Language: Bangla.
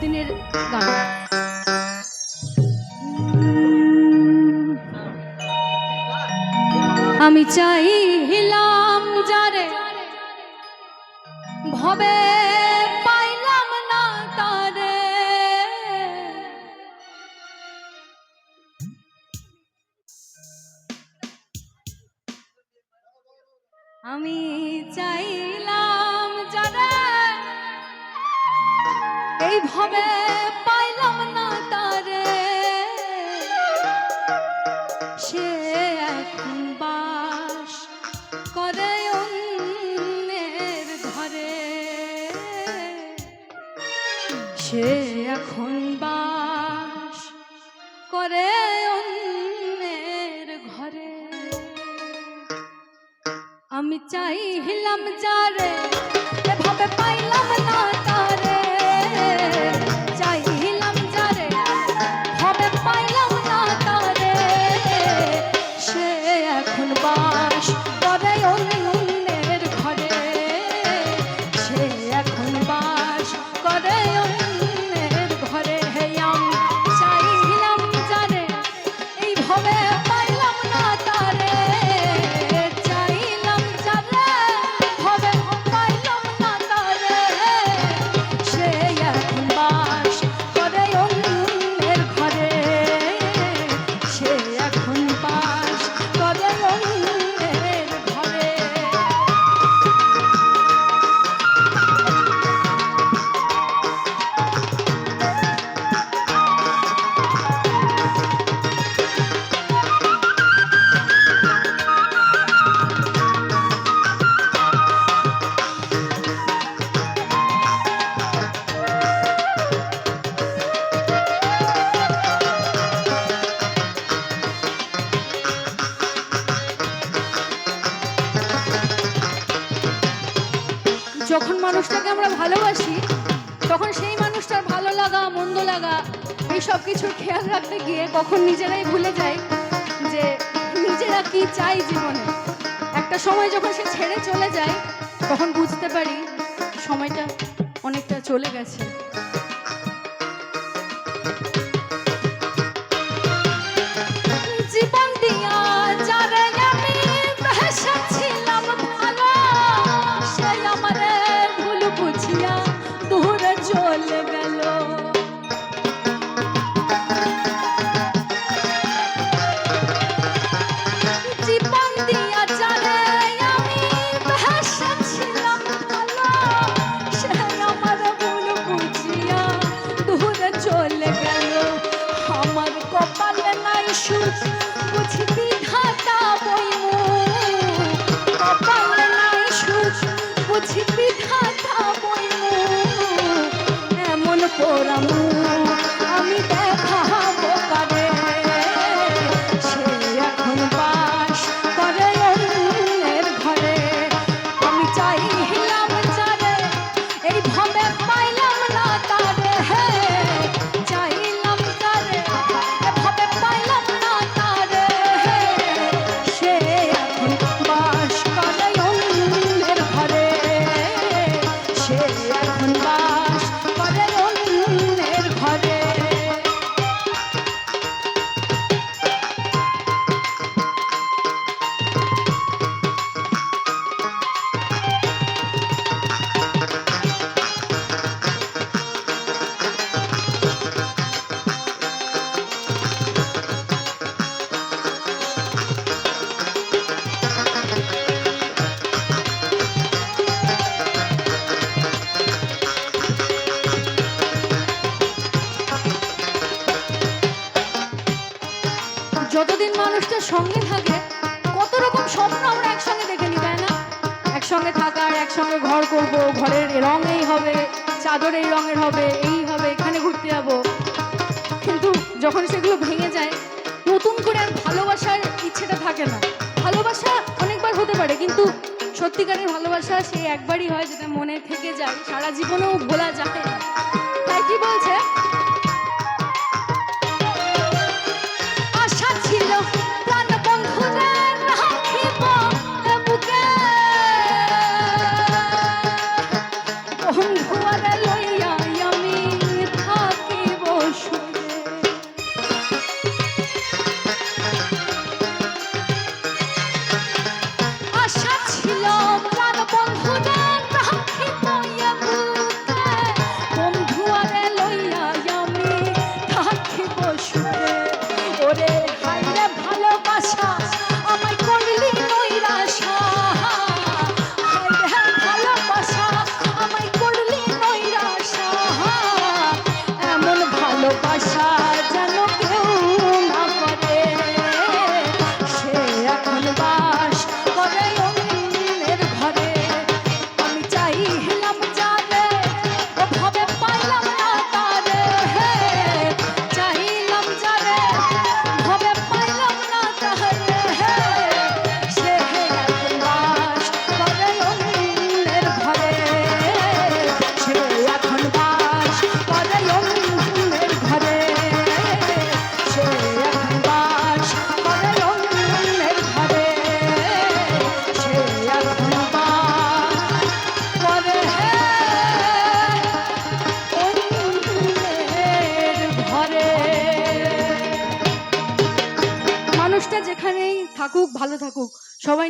দিনের গান। আমি চাইলাম যারে ভবে পাইলাম না তারে। আমি চাইলাম ভবে পাইলাম না তারে। সে এখন বাস করে অন্যের ঘরে। সে এখন বাস করে অন্যের ঘরে। আমি চাইলাম যারে এভাবে পাইলাম যখন মানুষটাকে আমরা ভালোবাসি, তখন সেই মানুষটার ভালো লাগা, মন্দ লাগা, এই সব কিছুর খেয়াল রাখতে গিয়ে কখন নিজেরাই ভুলে যাই যে নিজেরা কি চাই জীবনে। একটা সময় যখন সে ছেড়ে চলে যায়, তখন বুঝতে পারি সময়টা অনেকটা চলে গেছে। মানুষটার সঙ্গে থাকে, কত রকম স্বপ্ন আমরা একসঙ্গে দেখে নিই, তাই না? একসঙ্গে থাকার একসঙ্গে ঘর করব, ঘরের রং এই হবে, চাদর এই রঙের হবে, এই হবে, এখানে ঘুরতে যাব। কিন্তু যখন সেগুলো ভেঙে যায়, নতুন করে আর ভালোবাসার ইচ্ছেটা থাকে না। ভালোবাসা অনেকবার হতে পারে, কিন্তু সত্যিকারের ভালোবাসা সেই একবারই হয় যেটা মনে থেকে যায়, সারা জীবনেও ভোলা যায়। তাই কি বলছে? থাকুক ভালো থাকুক। সবাই